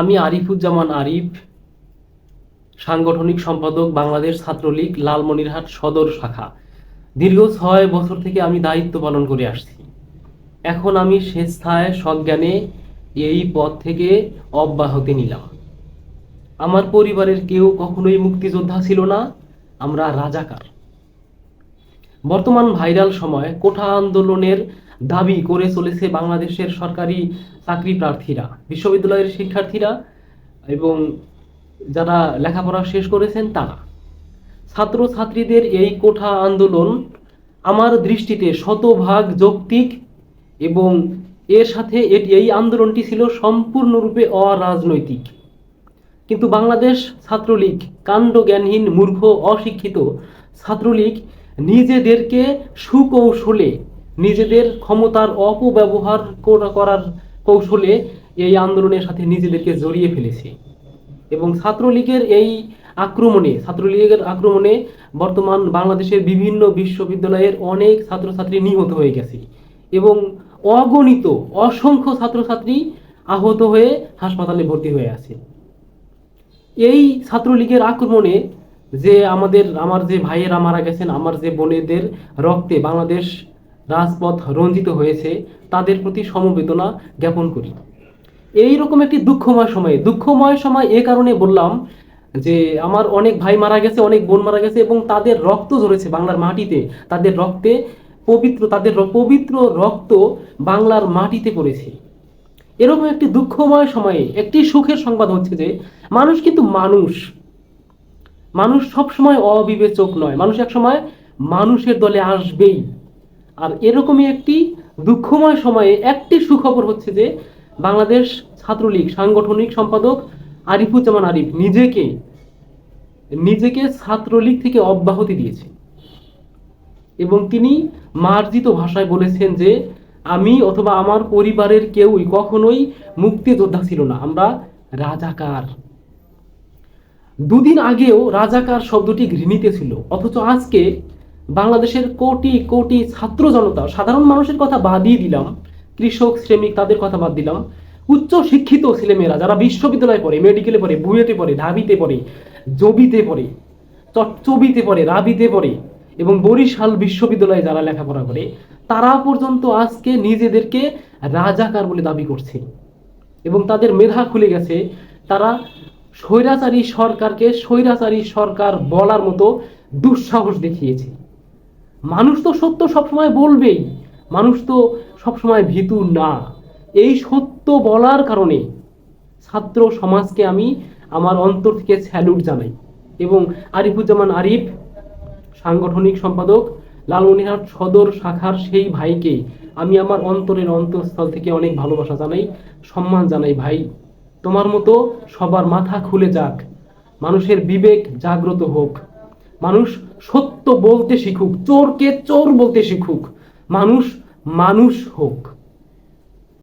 আমি আরিফুজ্জামান আরিফ, সাংগঠনিক সম্পাদক বাংলাদেশ ছাত্রলীগ লালমনিরহাট সদর শাখা। দীর্ঘ ছয় বছর থেকে আমি দায়িত্ব পালন করে আসছি। এখন আমি স্বেচ্ছায় সজ্ঞানে এই পদ থেকে অব্যাহতি নিলাম। আমার পরিবারের কেউ কখনোই মুক্তিযোদ্ধা ছিল না, আমরা রাজাকার। বর্তমান ভাইরাল সময় কোঠা আন্দোলনের দাবি করে চলেছে বাংলাদেশের সরকারি চাকরি প্রার্থীরা, বিশ্ববিদ্যালয়ের শিক্ষার্থীরা এবং যারা লেখাপড়া শেষ করেছেন তারা। ছাত্র ছাত্রীদের এই কোঠা আন্দোলন আমার দৃষ্টিতে শতভাগ যৌক্তিক এবং এর সাথে এটি এই আন্দোলনটি ছিল সম্পূর্ণরূপে অরাজনৈতিক। কিন্তু বাংলাদেশ ছাত্রলীগ কাণ্ডজ্ঞানহীন, মূর্খ, অশিক্ষিত ছাত্রলীগ নিজেদেরকে সুকৌশলে নিজেদের ক্ষমতার অপব্যবহার করার কৌশলে এই আন্দোলনের সাথে নিজেদেরকে জড়িয়ে ফেলেছে। এবং ছাত্রলীগের এই আক্রমণে, ছাত্রলীগের আক্রমণে বর্তমান বাংলাদেশের বিভিন্ন বিশ্ববিদ্যালয়ের অনেক ছাত্রছাত্রী নিহত হয়ে গেছে এবং অগণিত, অসংখ্য ছাত্রছাত্রী আহত হয়ে হাসপাতালে ভর্তি হয়ে আছে। এই ছাত্রলীগের আক্রমণে যে আমাদের, আমার যে ভাইয়েরা মারা গেছেন, আমার যে বোনেদের রক্তে বাংলাদেশ রাজপথ রঞ্জিত হয়েছে, তাদের প্রতি সমবেদনা জ্ঞাপন করি। এই রকম একটি দুঃখময় সময়ে, দুঃখময় সময় এ কারণে বললাম যে, আমার অনেক ভাই মারা গেছে, অনেক বোন মারা গেছে এবং তাদের রক্ত ঝরেছে বাংলার মাটিতে। তাদের রক্তে পবিত্র, তাদের পবিত্র রক্ত বাংলার মাটিতে পড়েছে। এরকম একটি দুঃখময় সময়ে, একটি সুখের সংবাদ হচ্ছে যে, মানুষ কিন্তু মানুষ। মানুষ সবসময় অবিবেচক নয়। মানুষ একসময় মানুষের দলে আসবেই। আর এরকমই একটি দুঃখময় সময়ে একটি সুখবর হচ্ছে যে বাংলাদেশ ছাত্রলীগ সাংগঠনিক সম্পাদক আরিফুজ্জামান আরিফ নিজেকে নিজেকে ছাত্রলীগ থেকে অব্যাহতি দিয়েছে। এবং তিনি মার্জিত ভাষায় বলেছেন যে, আমি অথবা আমার পরিবারের কেউই কখনোই মুক্তিযোদ্ধা ছিল না, আমরা রাজাকার। দুদিন আগেও রাজাকার শব্দটি ঘৃণিত ছিল, অথচ আজকে বাংলাদেশের কোটি কোটি ছাত্র জনতা, সাধারণ মানুষের কথা বাদই দিলাম, কৃষক, শ্রমিক, তাদের কথা বাদ দিলাম, উচ্চ শিক্ষিত ছেলেমেয়েরা যারা বিশ্ববিদ্যালয়ে পড়ে মেডিকেলে পড়ে, বুয়েটে পড়ে, ঢাবিতে পড়ে, জবিতে পড়ে, চটচবিতে পড়ে, রাবিতে পড়ে এবং বরিশাল বিশ্ববিদ্যালয়ে যারা লেখাপড়া করে, তারা পর্যন্ত আজকে নিজেদেরকে রাজাকার বলে দাবি করছে এবং তাদের মেধা খুলে গেছে। তারা স্বৈরাচারী সরকারকে স্বৈরাচারী সরকার বলার মতো দুঃসাহস দেখিয়েছে। মানুষ তো সত্য সবসময় বলবেই, মানুষ তো সবসময় ভীতু না। এই সত্য বলার কারণে ছাত্র সমাজকে আমি আমার অন্তর থেকে স্যালুট জানাই এবং আরিফুজ্জামান আরিফ, সাংগঠনিক সম্পাদক, লালমনিরহাট সদর শাখার সেই ভাইকে আমি আমার অন্তরের অন্তঃস্থল থেকে অনেক ভালোবাসা জানাই, সম্মান জানাই ভাই। তোমার মতো সবার মাথা খুলে যাক, মানুষের বিবেক জাগ্রত হোক। মানুষ সত্য বলতে শিখুক চোরকে চোর বলতে শিখুক মানুষ মানুষ হোক।